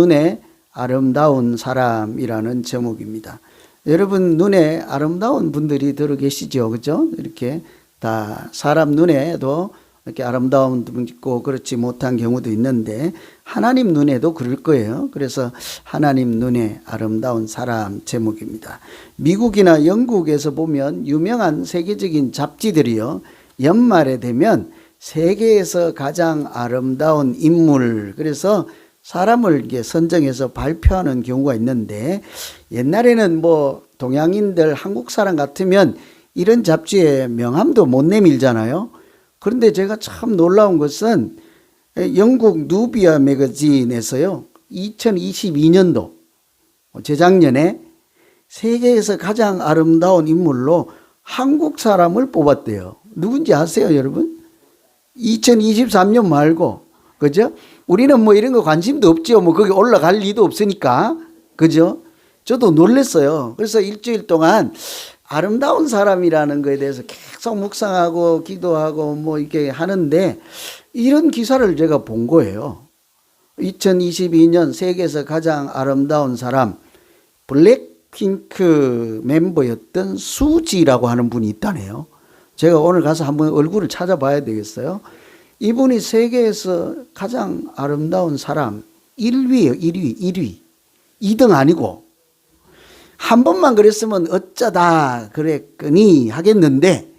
눈에 아름다운 사람이라는 제목입니다. 여러분 눈에 아름다운 분들이 들어 계시죠, 그죠? 이렇게 다 사람 눈에도 이렇게 아름다운 분 있고 그렇지 못한 경우도 있는데 하나님 눈에도 그럴 거예요. 그래서 하나님 눈에 아름다운 사람 제목입니다. 미국이나 영국에서 보면 유명한 세계적인 잡지들이요. 연말에 되면 세계에서 가장 아름다운 인물 그래서 사람을 선정해서 발표하는 경우가 있는데 옛날에는 뭐 동양인들 한국 사람 같으면 이런 잡지에 명함도 못 내밀잖아요. 그런데 제가 참 놀라운 것은 영국 누비아 매거진에서요. 2022년도 재작년에 세계에서 가장 아름다운 인물로 한국 사람을 뽑았대요. 누군지 아세요, 여러분? 2023년 말고, 그죠? 우리는 뭐 이런 거 관심도 없죠. 뭐 거기 올라갈 리도 없으니까. 그죠? 저도 놀랐어요. 그래서 일주일 동안 아름다운 사람이라는 거에 대해서 계속 묵상하고 기도하고 뭐 이렇게 하는데 이런 기사를 제가 본 거예요. 2022년 세계에서 가장 아름다운 사람 블랙핑크 멤버였던 수지라고 하는 분이 있다네요. 제가 오늘 가서 한번 얼굴을 찾아봐야 되겠어요. 이분이 세계에서 가장 아름다운 사람 1위예요. 1위, 1위. 2등 아니고 한 번만 그랬으면 어쩌다 그랬거니 하겠는데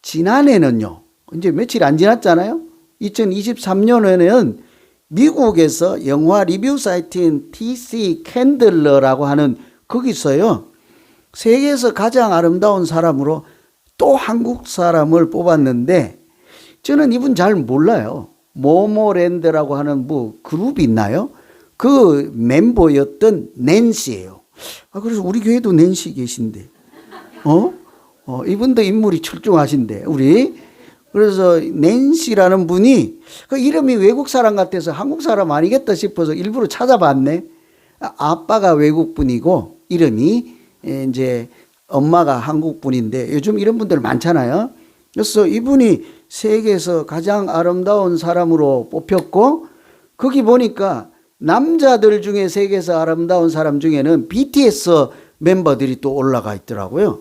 지난해는요. 이제 며칠 안 지났잖아요. 2023년에는 미국에서 영화 리뷰 사이트인 TC 캔들러라고 하는 거기서요. 세계에서 가장 아름다운 사람으로 또 한국 사람을 뽑았는데 저는 이분 잘 몰라요. 모모랜드라고 하는 뭐 그룹이 있나요? 그 멤버였던 낸시예요. 아 그래서 우리 교회도 낸시 계신데, 어? 어 이분도 인물이 출중하신데 우리 그래서 낸시라는 분이 그 이름이 외국 사람 같아서 한국 사람 아니겠다 싶어서 일부러 찾아봤네. 아, 아빠가 외국 분이고 이름이 에, 이제 엄마가 한국 분인데 요즘 이런 분들 많잖아요. 그래서 이분이 세계에서 가장 아름다운 사람으로 뽑혔고 거기 보니까 남자들 중에 세계에서 아름다운 사람 중에는 BTS 멤버들이 또 올라가 있더라고요.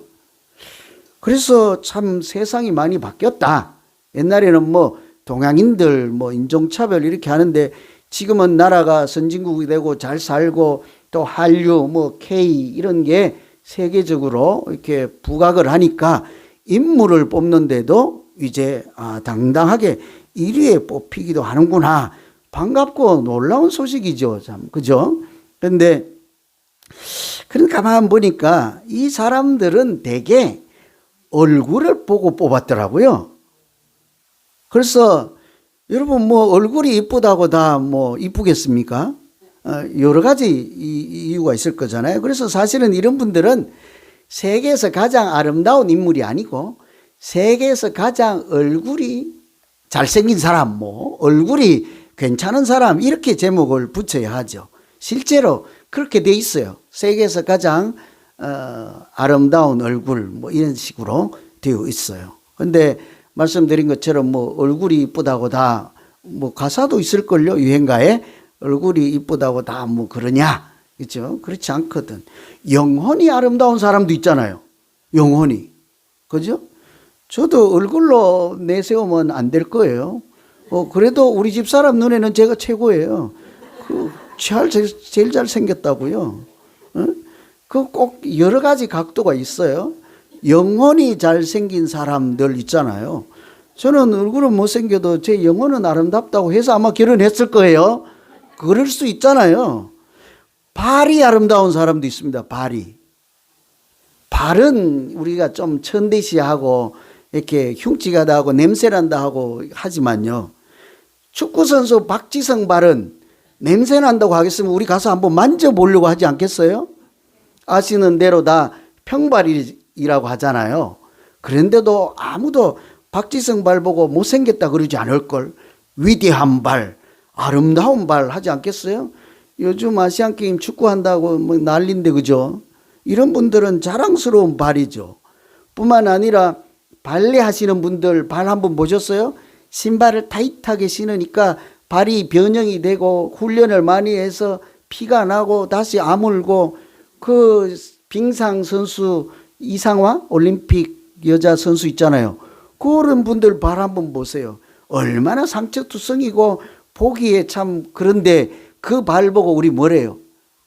그래서 참 세상이 많이 바뀌었다. 옛날에는 뭐 동양인들 뭐 인종차별 이렇게 하는데 지금은 나라가 선진국이 되고 잘 살고 또 한류 뭐 K 이런 게 세계적으로 이렇게 부각을 하니까 인물을 뽑는데도 이제 아, 당당하게 1위에 뽑히기도 하는구나. 반갑고 놀라운 소식이죠. 참. 그죠? 근데 그런 가만 보니까 이 사람들은 대개 얼굴을 보고 뽑았더라고요. 그래서 여러분 뭐 얼굴이 이쁘다고 다 뭐 이쁘겠습니까? 어, 여러 가지 이- 이유가 있을 거잖아요. 그래서 사실은 이런 분들은 세계에서 가장 아름다운 인물이 아니고 세계에서 가장 얼굴이 잘생긴 사람, 뭐 얼굴이 괜찮은 사람 이렇게 제목을 붙여야 하죠. 실제로 그렇게 돼 있어요. 세계에서 가장 어, 아름다운 얼굴 뭐 이런 식으로 되어 있어요. 근데 말씀드린 것처럼 뭐 얼굴이 이쁘다고 다 뭐 가사도 있을걸요 유행가에 얼굴이 이쁘다고 다 뭐 그러냐 그죠? 그렇지 않거든. 영혼이 아름다운 사람도 있잖아요. 영혼이 그죠? 저도 얼굴로 내세우면 안 될 거예요. 어, 그래도 우리 집 사람 눈에는 제가 최고예요. 그, 잘, 제일 잘 생겼다고요. 그꼭 여러 가지 각도가 있어요. 영혼이 잘생긴 사람들 있잖아요. 저는 얼굴은 못생겨도 제 영혼은 아름답다고 해서 아마 결혼했을 거예요. 그럴 수 있잖아요. 발이 아름다운 사람도 있습니다. 발이. 발은 우리가 좀 천대시하고 이렇게 흉지가다 하고 냄새난다 하고 하지만요. 축구 선수 박지성 발은 냄새 난다고 하겠으면 우리 가서 한번 만져보려고 하지 않겠어요? 아시는 대로 다 평발이라고 하잖아요. 그런데도 아무도 박지성 발 보고 못생겼다 그러지 않을 걸. 위대한 발, 아름다운 발 하지 않겠어요? 요즘 아시안 게임 축구한다고 뭐 난린데 그죠? 이런 분들은 자랑스러운 발이죠. 뿐만 아니라 발레 하시는 분들 발 한번 보셨어요? 신발을 타이트하게 신으니까 발이 변형이 되고 훈련을 많이 해서 피가 나고 다시 아물고 그 빙상 선수 이상화 올림픽 여자 선수 있잖아요. 그런 분들 발 한번 보세요. 얼마나 상처투성이고 보기에 참 그런데 그 발 보고 우리 뭐래요?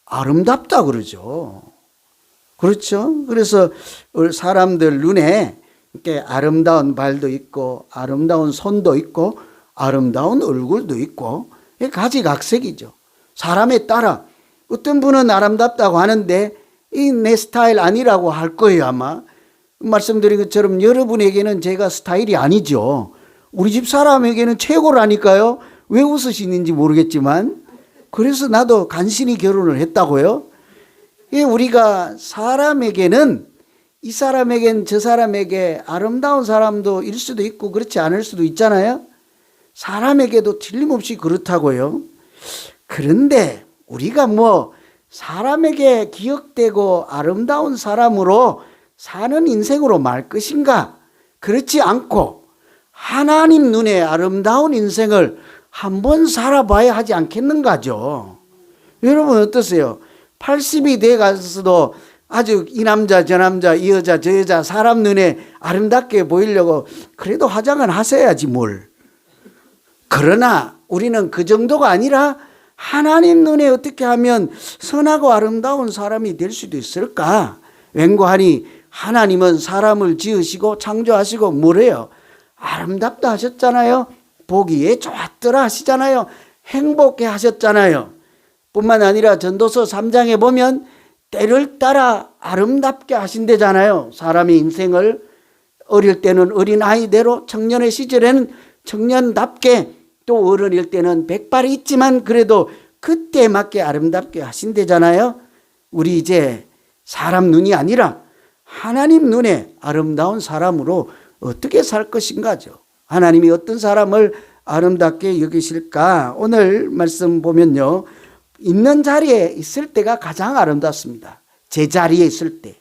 아름답다 그러죠. 그렇죠. 그래서 사람들 눈에 아름다운 발도 있고 아름다운 손도 있고 아름다운 얼굴도 있고 가지각색이죠. 사람에 따라 어떤 분은 아름답다고 하는데 이 내 스타일 아니라고 할 거예요 아마 말씀드린 것처럼 여러분에게는 제가 스타일이 아니죠. 우리 집 사람에게는 최고라니까요. 왜 웃으시는지 모르겠지만 그래서 나도 간신히 결혼을 했다고요. 예, 우리가 사람에게는 이 사람에겐 저 사람에게 아름다운 사람도 일 수도 있고 그렇지 않을 수도 있잖아요. 사람에게도 틀림없이 그렇다고요. 그런데 우리가 뭐 사람에게 기억되고 아름다운 사람으로 사는 인생으로 말 것인가? 그렇지 않고 하나님 눈에 아름다운 인생을 한번 살아봐야 하지 않겠는가죠. 여러분 어떠세요? 80이 돼 가서도 아주 이 남자 저 남자 이 여자 저 여자 사람 눈에 아름답게 보이려고 그래도 화장은 하셔야지 뭘. 그러나 우리는 그 정도가 아니라 하나님 눈에 어떻게 하면 선하고 아름다운 사람이 될 수도 있을까? 웬고하니 하나님은 사람을 지으시고 창조하시고 뭐래요? 아름답다 하셨잖아요. 보기에 좋았더라 하시잖아요. 행복해 하셨잖아요. 뿐만 아니라 전도서 3장에 보면 때를 따라 아름답게 하신대잖아요. 사람의 인생을 어릴 때는 어린 아이대로 청년의 시절에는 청년답게 또 어른일 때는 백발이 있지만 그래도 그때 맞게 아름답게 하신대잖아요. 우리 이제 사람 눈이 아니라 하나님 눈에 아름다운 사람으로 어떻게 살 것인가죠. 하나님이 어떤 사람을 아름답게 여기실까? 오늘 말씀 보면요. 있는 자리에 있을 때가 가장 아름답습니다. 제 자리에 있을 때.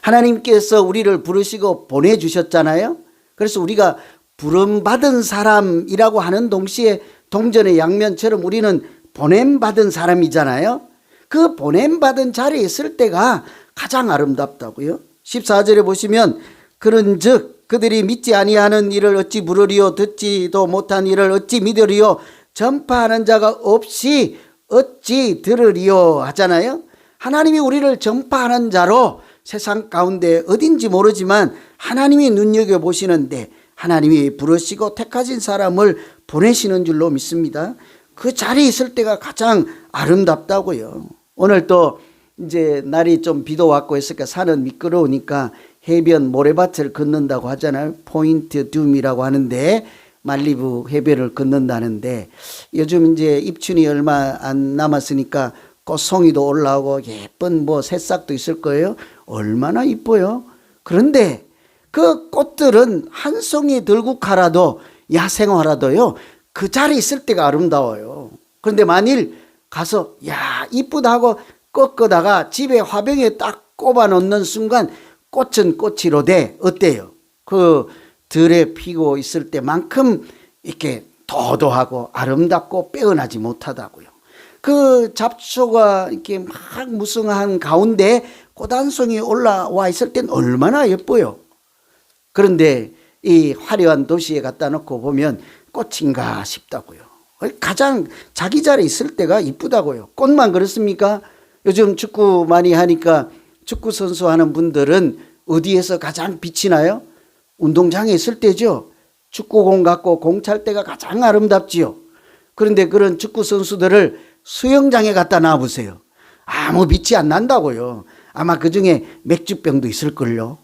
하나님께서 우리를 부르시고 보내주셨잖아요. 그래서 우리가 부름받은 사람이라고 하는 동시에 동전의 양면처럼 우리는 보냄받은 사람이잖아요. 그 보냄받은 자리에 있을 때가 가장 아름답다고요. 14절에 보시면 그런 즉 그들이 믿지 아니하는 일을 어찌 물으리요 듣지도 못한 일을 어찌 믿으리요 전파하는 자가 없이 어찌 들으리요 하잖아요. 하나님이 우리를 전파하는 자로 세상 가운데 어딘지 모르지만 하나님이 눈여겨 보시는데 하나님이 부르시고 택하신 사람을 보내시는 줄로 믿습니다. 그 자리에 있을 때가 가장 아름답다고요. 오늘 또 이제 날이 좀 비도 왔고 했으니까 산은 미끄러우니까 해변 모래밭을 걷는다고 하잖아요. 포인트 둠이라고 하는데 말리부 해변을 걷는다는데 요즘 이제 입춘이 얼마 안 남았으니까 꽃송이도 올라오고 예쁜 뭐 새싹도 있을 거예요. 얼마나 이뻐요. 그런데 그 꽃들은 한 송이 들국화라도 야생화라도요. 그 자리에 있을 때가 아름다워요. 그런데 만일 가서 야 이쁘다 하고 꺾어다가 집에 화병에 딱 꼽아 놓는 순간 꽃은 꽃이로 돼 어때요? 그 들에 피고 있을 때만큼 이렇게 도도하고 아름답고 빼어나지 못하다고요. 그 잡초가 이렇게 막 무성한 가운데 송이 올라와 있을 땐 얼마나 예뻐요. 그런데 이 화려한 도시에 갖다 놓고 보면 꽃인가 싶다고요. 가장 자기 자리에 있을 때가 이쁘다고요. 꽃만 그렇습니까? 요즘 축구 많이 하니까 축구 선수 하는 분들은 어디에서 가장 빛이 나요? 운동장에 있을 때죠. 축구공 갖고 공 찰 때가 가장 아름답지요. 그런데 그런 축구 선수들을 수영장에 갖다 놔보세요. 아무 빛이 안 난다고요. 아마 그 중에 맥주병도 있을걸요.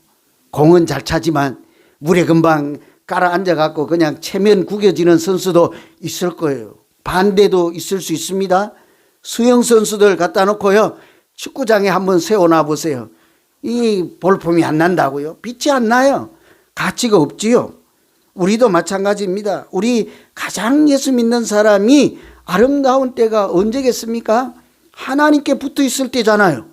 공은 잘 차지만 물에 금방 깔아 앉아갖고 그냥 체면 구겨지는 선수도 있을 거예요. 반대도 있을 수 있습니다. 수영 선수들 갖다 놓고요. 축구장에 한번 세워놔 보세요. 이 볼품이 안 난다고요. 빛이 안 나요. 가치가 없지요. 우리도 마찬가지입니다. 우리 가장 예수 믿는 사람이 아름다운 때가 언제겠습니까? 하나님께 붙어 있을 때잖아요.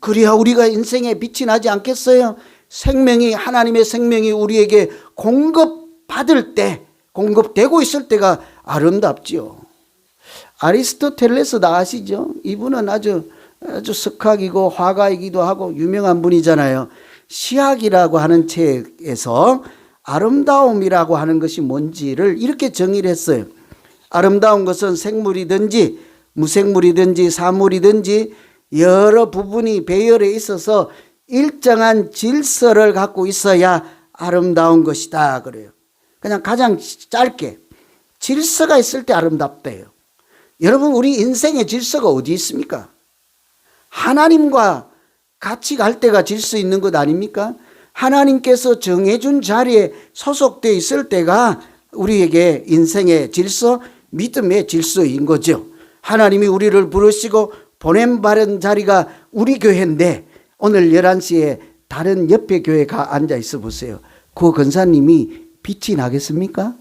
그래야 우리가 인생에 빛이 나지 않겠어요? 생명이, 하나님의 생명이 우리에게 공급받을 때, 공급되고 있을 때가 아름답지요. 아리스토텔레스 다 아시죠? 이분은 아주 아주 석학이고 화가이기도 하고 유명한 분이잖아요. 시학이라고 하는 책에서 아름다움이라고 하는 것이 뭔지를 이렇게 정의를 했어요. 아름다운 것은 생물이든지 무생물이든지 사물이든지 여러 부분이 배열에 있어서 일정한 질서를 갖고 있어야 아름다운 것이다 그래요. 그냥 가장 짧게 질서가 있을 때 아름답대요. 여러분 우리 인생의 질서가 어디 있습니까? 하나님과 같이 갈 때가 질서 있는 것 아닙니까? 하나님께서 정해준 자리에 소속되어 있을 때가 우리에게 인생의 질서, 믿음의 질서인 거죠. 하나님이 우리를 부르시고 보냄 바른 자리가 우리 교회인데 오늘 11시에 다른 옆에 교회 가 앉아 있어 보세요. 그 권사님이 빛이 나겠습니까?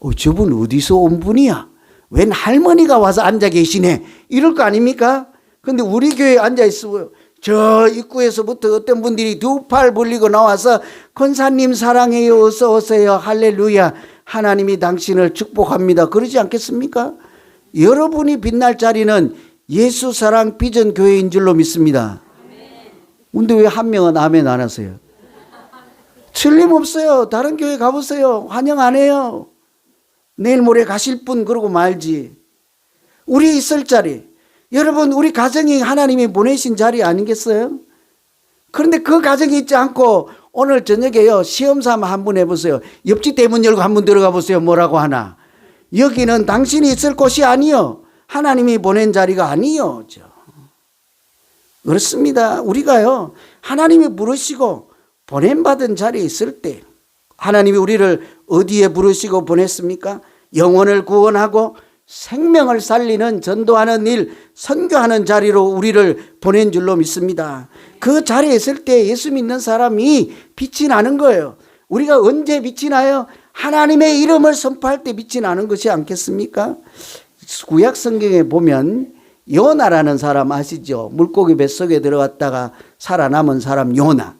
어, 저분 어디서 온 분이야? 웬 할머니가 와서 앉아 계시네. 이럴 거 아닙니까? 근데 우리 교회에 앉아 있어요. 저 입구에서부터 어떤 분들이 두 팔 벌리고 나와서 권사님 사랑해요. 어서 오세요. 할렐루야. 하나님이 당신을 축복합니다. 그러지 않겠습니까? 여러분이 빛날 자리는 예수 사랑 비전 교회인 줄로 믿습니다. 근데 왜 한 명은 아멘 안 하세요? 틀림없어요. 다른 교회 가보세요. 환영 안 해요. 내일 모레 가실 분 그러고 말지. 우리 있을 자리. 여러분 우리 가정이 하나님이 보내신 자리 아니겠어요? 그런데 그 가정이 있지 않고 오늘 저녁에요 시험 삼아 한번 해보세요. 옆집 대문 열고 한번 들어가 보세요. 뭐라고 하나? 여기는 당신이 있을 곳이 아니요. 하나님이 보낸 자리가 아니요. 저. 그렇습니다. 우리가요 하나님이 부르시고 보냄받은 자리에 있을 때 하나님이 우리를 어디에 부르시고 보냈습니까? 영혼을 구원하고 생명을 살리는 전도하는 일, 선교하는 자리로 우리를 보낸 줄로 믿습니다. 그 자리에 있을 때 예수 믿는 사람이 빛이 나는 거예요. 우리가 언제 빛이 나요? 하나님의 이름을 선포할 때 빛이 나는 것이 않겠습니까? 구약 성경에 보면 요나라는 사람 아시죠? 물고기 뱃속에 들어갔다가 살아남은 사람 요나.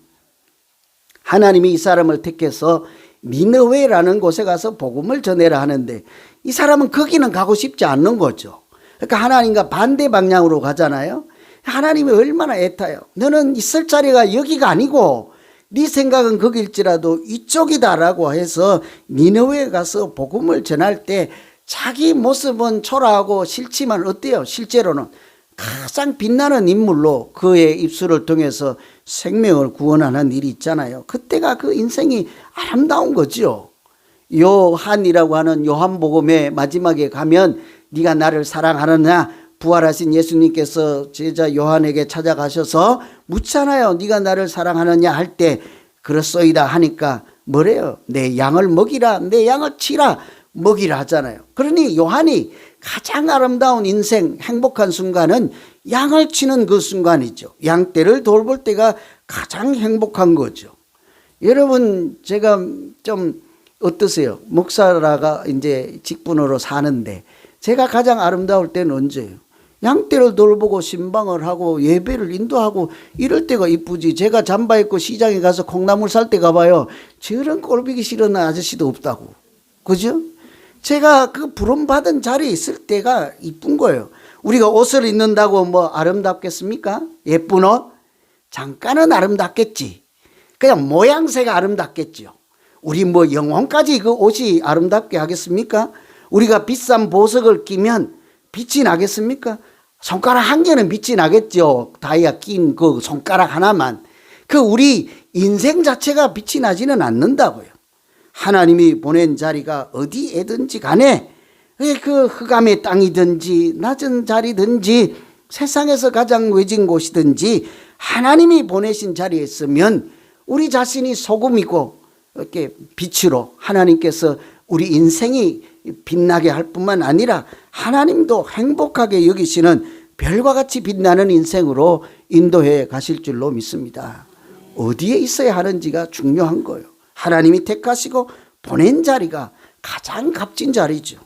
하나님이 이 사람을 택해서 니느웨라는 곳에 가서 복음을 전해라 하는데 이 사람은 거기는 가고 싶지 않는 거죠. 그러니까 하나님과 반대 방향으로 가잖아요. 하나님이 얼마나 애타요. 너는 있을 자리가 여기가 아니고 네 생각은 거길지라도 이쪽이다라고 해서 니느웨에 가서 복음을 전할 때 자기 모습은 초라하고 싫지만 어때요? 실제로는 가장 빛나는 인물로 그의 입술을 통해서 생명을 구원하는 일이 있잖아요. 그때가 그 인생이 아름다운 거죠. 요한이라고 하는 요한복음의 마지막에 가면 네가 나를 사랑하느냐 부활하신 예수님께서 제자 요한에게 찾아가셔서 묻잖아요. 네가 나를 사랑하느냐 할 때 그렇소이다 하니까 뭐래요? 내 양을 먹이라 내 양을 치라 먹이라 하잖아요. 그러니 요한이 가장 아름다운 인생 행복한 순간은 양을 치는 그 순간이죠. 양 떼를 돌볼 때가 가장 행복한 거죠. 여러분 제가 좀 어떠세요? 목사라가 이제 직분으로 사는데 제가 가장 아름다울 때는 언제예요? 양떼를 돌보고 신방을 하고 예배를 인도하고 이럴 때가 이쁘지. 제가 잠바 입고 시장에 가서 콩나물 살 때 가봐요. 저런 꼴보기 싫은 아저씨도 없다고. 그죠? 제가 그 부름받은 자리에 있을 때가 이쁜 거예요. 우리가 옷을 입는다고 뭐 아름답겠습니까? 예쁜 옷? 잠깐은 아름답겠지. 그냥 모양새가 아름답겠죠. 우리 뭐 영혼까지 그 옷이 아름답게 하겠습니까? 우리가 비싼 보석을 끼면 빛이 나겠습니까? 손가락 한 개는 빛이 나겠죠. 다이아 낀 그 손가락 하나만. 그 우리 인생 자체가 빛이 나지는 않는다고요. 하나님이 보낸 자리가 어디에든지 간에 그 흑암의 땅이든지 낮은 자리든지 세상에서 가장 외진 곳이든지 하나님이 보내신 자리에 있으면 우리 자신이 소금이고 이렇게 빛으로 하나님께서 우리 인생이 빛나게 할 뿐만 아니라 하나님도 행복하게 여기시는 별과 같이 빛나는 인생으로 인도해 가실 줄로 믿습니다. 어디에 있어야 하는지가 중요한 거예요. 하나님이 택하시고 보낸 자리가 가장 값진 자리죠.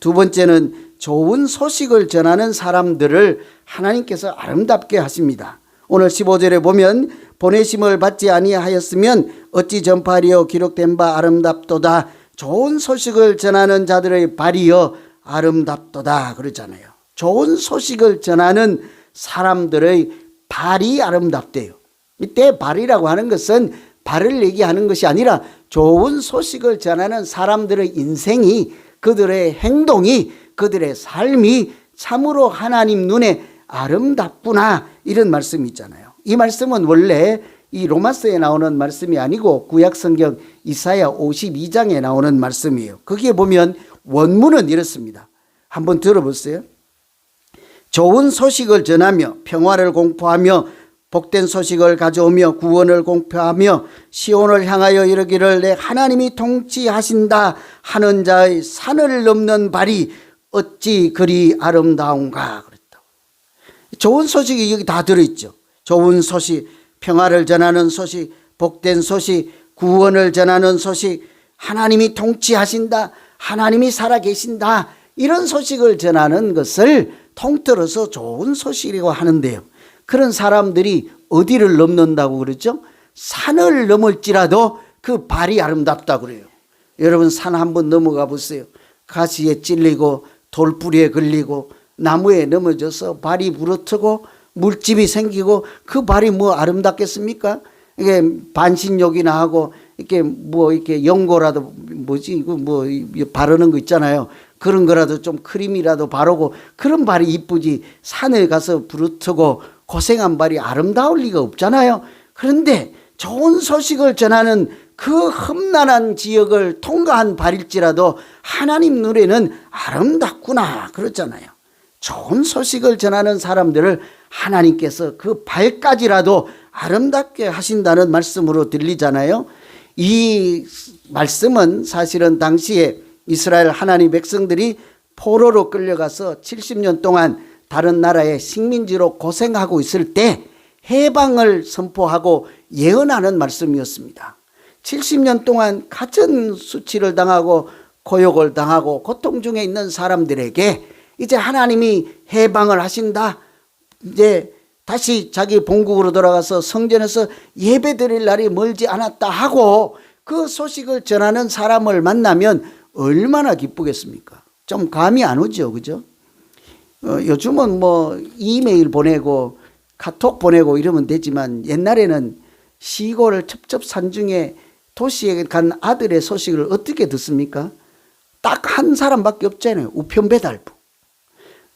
두 번째는 좋은 소식을 전하는 사람들을 하나님께서 아름답게 하십니다. 오늘 15절에 보면 보내심을 받지 아니하였으면 어찌 전파리요 기록된 바 아름답도다 좋은 소식을 전하는 자들의 발이여 아름답도다 그러잖아요. 좋은 소식을 전하는 사람들의 발이 아름답대요. 이때 발이라고 하는 것은 발을 얘기하는 것이 아니라 좋은 소식을 전하는 사람들의 인생이 그들의 행동이 그들의 삶이 참으로 하나님 눈에 아름답구나 이런 말씀이 있잖아요. 이 말씀은 원래 이 로마서에 나오는 말씀이 아니고 구약 성경 이사야 52장에 나오는 말씀이에요. 거기에 보면 원문은 이렇습니다. 한번 들어보세요. 좋은 소식을 전하며 평화를 공포하며 복된 소식을 가져오며 구원을 공표하며 시온을 향하여 이르기를 내 하나님이 통치하신다 하는 자의 산을 넘는 발이 어찌 그리 아름다운가 그랬다. 좋은 소식이 여기 다 들어있죠. 좋은 소식, 평화를 전하는 소식, 복된 소식, 구원을 전하는 소식, 하나님이 통치하신다, 하나님이 살아계신다, 이런 소식을 전하는 것을 통틀어서 좋은 소식이라고 하는데요. 그런 사람들이 어디를 넘는다고 그러죠? 산을 넘을지라도 그 발이 아름답다 그래요. 여러분 산 한번 넘어가 보세요. 가시에 찔리고 돌뿌리에 걸리고 나무에 넘어져서 발이 부러뜨고 물집이 생기고 그 발이 뭐 아름답겠습니까? 이게 반신욕이나 하고 이렇게 뭐 이렇게 연고라도 뭐지 이거 뭐 바르는 거 있잖아요. 그런 거라도 좀 크림이라도 바르고 그런 발이 이쁘지 산에 가서 부르트고 고생한 발이 아름다울 리가 없잖아요. 그런데 좋은 소식을 전하는 그 험난한 지역을 통과한 발일지라도 하나님 눈에는 아름답구나 그렇잖아요. 좋은 소식을 전하는 사람들을 하나님께서 그 발까지라도 아름답게 하신다는 말씀으로 들리잖아요. 이 말씀은 사실은 당시에 이스라엘 하나님 백성들이 포로로 끌려가서 70년 동안 다른 나라의 식민지로 고생하고 있을 때 해방을 선포하고 예언하는 말씀이었습니다. 70년 동안 가진 수치를 당하고 고욕을 당하고 고통 중에 있는 사람들에게 이제 하나님이 해방을 하신다. 이제 다시 자기 본국으로 돌아가서 성전에서 예배 드릴 날이 멀지 않았다 하고 그 소식을 전하는 사람을 만나면 얼마나 기쁘겠습니까? 좀 감이 안 오죠. 그죠? 어, 요즘은 뭐 이메일 보내고 카톡 보내고 이러면 되지만 옛날에는 시골 첩첩산중에 도시에 간 아들의 소식을 어떻게 듣습니까? 딱 한 사람밖에 없잖아요. 우편 배달부.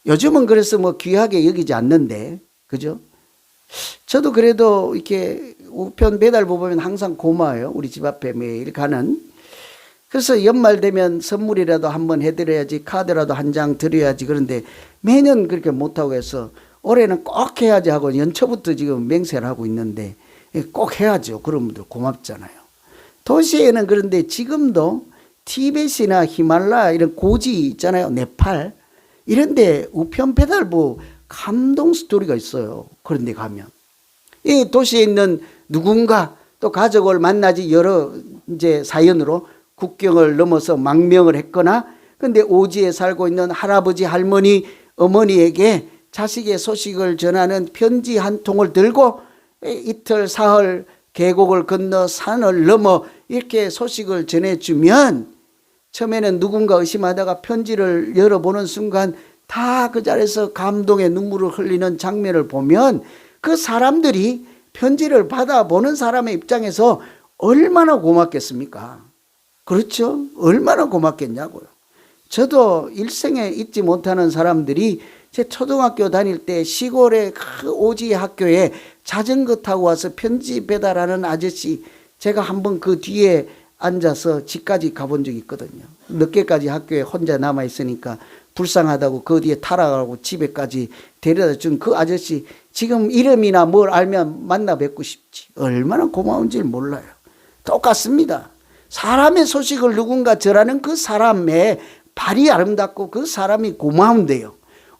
요즘은 그래서 뭐 귀하게 여기지 않는데, 그죠? 저도 그래도 이렇게 우편 배달부 보면 항상 고마워요. 우리 집 앞에 매일 가는. 그래서 연말 되면 선물이라도 한번 해드려야지, 카드라도 한 장 드려야지. 그런데 매년 그렇게 못하고 해서 올해는 꼭 해야지 하고 연초부터 지금 맹세를 하고 있는데 꼭 해야죠. 그런 분들 고맙잖아요. 도시에는 그런데 지금도 티벳이나 히말라야 이런 고지 있잖아요. 네팔. 이런데 우편 배달부 감동 스토리가 있어요. 그런데 가면. 이 도시에 있는 누군가 또 가족을 만나지 여러 이제 사연으로 국경을 넘어서 망명을 했거나 근데 오지에 살고 있는 할아버지 할머니 어머니에게 자식의 소식을 전하는 편지 한 통을 들고 이틀 사흘 계곡을 건너 산을 넘어 이렇게 소식을 전해주면 처음에는 누군가 의심하다가 편지를 열어보는 순간 다 그 자리에서 감동의 눈물을 흘리는 장면을 보면 그 사람들이 편지를 받아보는 사람의 입장에서 얼마나 고맙겠습니까? 그렇죠? 얼마나 고맙겠냐고요. 저도 일생에 잊지 못하는 사람들이 제 초등학교 다닐 때 시골의 그 오지 학교에 자전거 타고 와서 편지 배달하는 아저씨 제가 한번 그 뒤에 앉아서 집까지 가본 적이 있거든요. 늦게까지 학교에 혼자 남아 있으니까 불쌍하다고 그 뒤에 타라가고 집에까지 데려다 준 그 아저씨 지금 이름이나 뭘 알면 만나 뵙고 싶지. 얼마나 고마운지 몰라요. 똑같습니다. 사람의 소식을 누군가 전하는 그 사람의 발이 아름답고 그 사람이 고마운데요.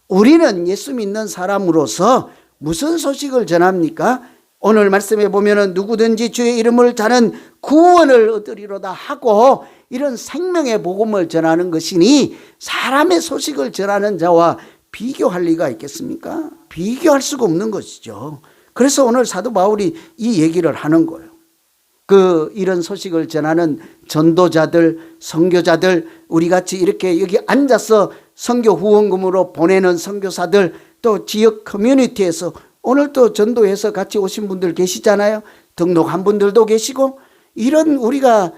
우리는 예수 믿는 사람으로서 무슨 소식을 전합니까? 오늘 말씀에 보면은 누구든지 주의 이름을 자는 구원을 얻으리로다 하고 이런 생명의 복음을 전하는 것이니 사람의 소식을 전하는 자와 비교할 리가 있겠습니까? 비교할 수가 없는 것이죠. 그래서 오늘 사도 바울이 이 얘기를 하는 거예요. 그 이런 소식을 전하는 전도자들, 선교자들 우리 같이 이렇게 여기 앉아서 선교 후원금으로 보내는 선교사들 또 지역 커뮤니티에서 오늘 또 전도해서 같이 오신 분들 계시잖아요. 등록한 분들도 계시고 이런 우리가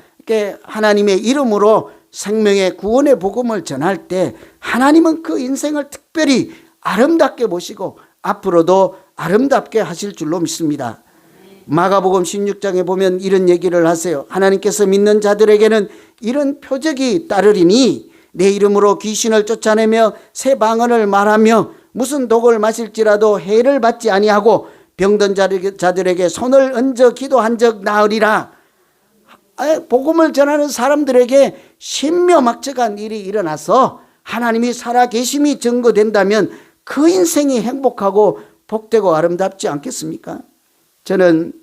하나님의 이름으로 생명의 구원의 복음을 전할 때 하나님은 그 인생을 특별히 아름답게 보시고 앞으로도 아름답게 하실 줄로 믿습니다. 마가복음 16장에 보면 이런 얘기를 하세요. 하나님께서 믿는 자들에게는 이런 표적이 따르리니 내 이름으로 귀신을 쫓아내며 새 방언을 말하며 무슨 독을 마실지라도 해를 받지 아니하고 병든 자들에게- 손을 얹어 기도한 적 나으리라. 아, 복음을 전하는 사람들에게 신묘막측한 일이 일어나서 하나님이 살아계심이 증거된다면 그 인생이 행복하고 복되고 아름답지 않겠습니까? 저는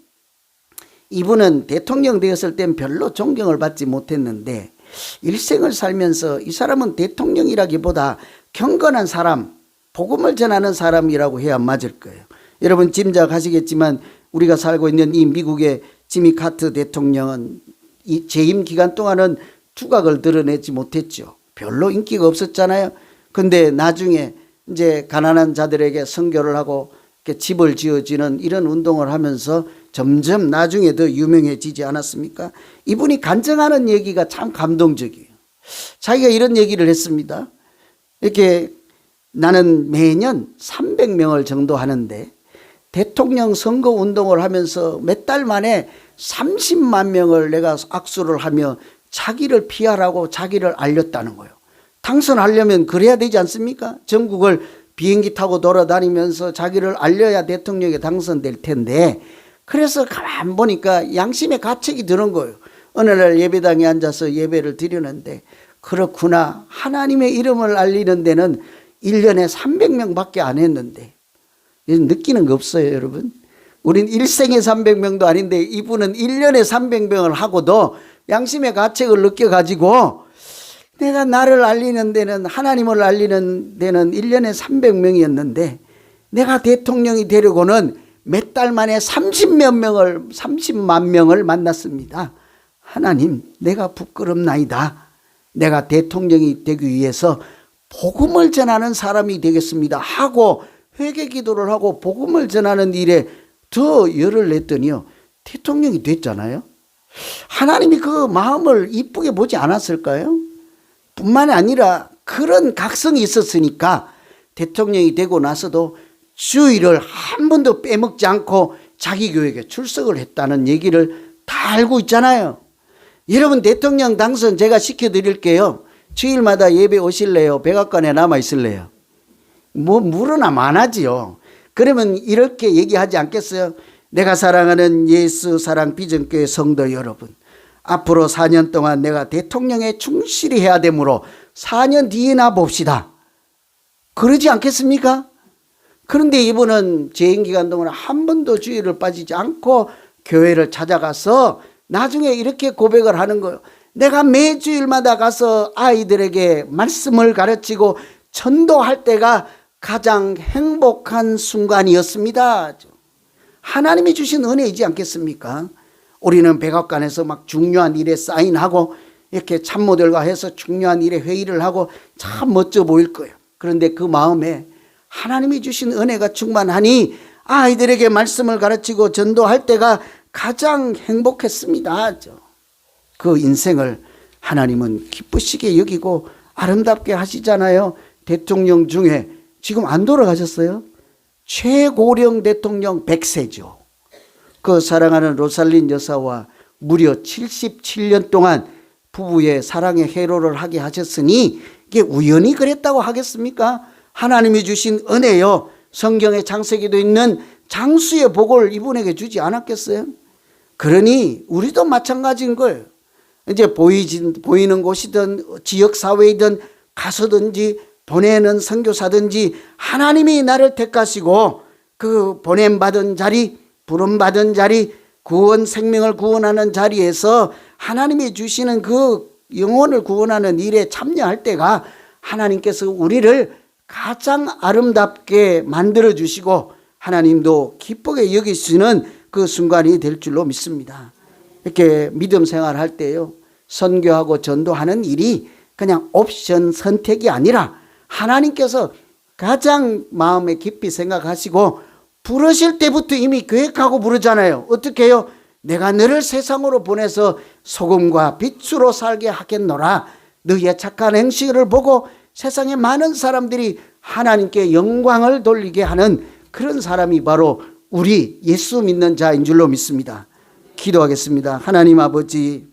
이분은 대통령 되었을 땐 별로 존경을 받지 못했는데 일생을 살면서 이 사람은 대통령이라기보다 경건한 사람, 복음을 전하는 사람이라고 해야 맞을 거예요. 여러분 짐작하시겠지만 우리가 살고 있는 이 미국의 지미 카트 대통령은 이 재임 기간 동안은 두각을 드러내지 못했죠. 별로 인기가 없었잖아요. 근데 나중에 이제 가난한 자들에게 선교를 하고 집을 지어지는 이런 운동을 하면서 점점 나중에 더 유명해지지 않았습니까? 이분이 간증하는 얘기가 참 감동적이에요. 자기가 이런 얘기를 했습니다. 이렇게 나는 매년 300명을 정도 하는데 대통령 선거 운동을 하면서 몇 달 만에 30만 명을 내가 악수를 하며 자기를 피하라고 자기를 알렸다는 거예요. 당선하려면 그래야 되지 않습니까? 전국을 비행기 타고 돌아다니면서 자기를 알려야 대통령에 당선될 텐데 그래서 가만 보니까 양심의 가책이 드는 거예요. 어느 날 예배당에 앉아서 예배를 드리는데 그렇구나. 하나님의 이름을 알리는 데는 1년에 300명 밖에 안 했는데 느끼는 거 없어요, 여러분? 우린 일생에 300명도 아닌데 이분은 1년에 300명을 하고도 양심의 가책을 느껴가지고 내가 나를 알리는 데는 하나님을 알리는 데는 1년에 300명이었는데 내가 대통령이 되려고는 몇 달 만에 30몇 명을 30만 명을 만났습니다. 하나님, 내가 부끄럽나이다. 내가 대통령이 되기 위해서 복음을 전하는 사람이 되겠습니다. 하고 회개 기도를 하고 복음을 전하는 일에 더 열을 냈더니요. 대통령이 됐잖아요. 하나님이 그 마음을 이쁘게 보지 않았을까요? 뿐만 아니라 그런 각성이 있었으니까 대통령이 되고 나서도 주의를 한 번도 빼먹지 않고 자기 교회에 출석을 했다는 얘기를 다 알고 있잖아요. 여러분 대통령 당선 제가 시켜드릴게요. 주일마다 예배 오실래요? 백악관에 남아 있을래요? 뭐 물으나 많아지요. 그러면 이렇게 얘기하지 않겠어요? 내가 사랑하는 예수 사랑 비전교회 성도 여러분. 앞으로 4년 동안 내가 대통령에 충실히 해야 되므로 4년 뒤에나 봅시다. 그러지 않겠습니까? 그런데 이분은 재임 기간 동안 한 번도 주의를 빠지지 않고 교회를 찾아가서 나중에 이렇게 고백을 하는 거예요. 내가 매주일마다 가서 아이들에게 말씀을 가르치고 전도할 때가 가장 행복한 순간이었습니다. 하나님이 주신 은혜이지 않겠습니까? 우리는 백악관에서 막 중요한 일에 사인하고 이렇게 참모들과 해서 중요한 일에 회의를 하고 참 멋져 보일 거예요. 그런데 그 마음에 하나님이 주신 은혜가 충만하니 아이들에게 말씀을 가르치고 전도할 때가 가장 행복했습니다. 그 인생을 하나님은 기쁘시게 여기고 아름답게 하시잖아요. 대통령 중에 지금 안 돌아가셨어요? 최고령 대통령 100세죠. 그 사랑하는 로살린 여사와 무려 77년 동안 부부의 사랑의 회로를 하게 하셨으니 이게 우연히 그랬다고 하겠습니까? 하나님이 주신 은혜요. 성경에 창세기도 있는 장수의 복을 이분에게 주지 않았겠어요? 그러니 우리도 마찬가지인 거예요. 이제 보이진, 보이는 곳이든 지역 사회이든 가서든지 보내는 선교사든지 하나님이 나를 택하시고 그 보냄 받은 자리, 부름 받은 자리, 구원 생명을 구원하는 자리에서 하나님이 주시는 그 영혼을 구원하는 일에 참여할 때가 하나님께서 우리를 가장 아름답게 만들어 주시고 하나님도 기쁘게 여기시는 그 순간이 될 줄로 믿습니다. 이렇게 믿음 생활할 때요. 선교하고 전도하는 일이 그냥 옵션 선택이 아니라 하나님께서 가장 마음에 깊이 생각하시고 부르실 때부터 이미 계획하고 부르잖아요. 어떻게 해요? 내가 너를 세상으로 보내서 소금과 빛으로 살게 하겠노라. 너의 착한 행실을 보고 세상의 많은 사람들이 하나님께 영광을 돌리게 하는 그런 사람이 바로 우리 예수 믿는 자인 줄로 믿습니다. 기도하겠습니다. 하나님 아버지,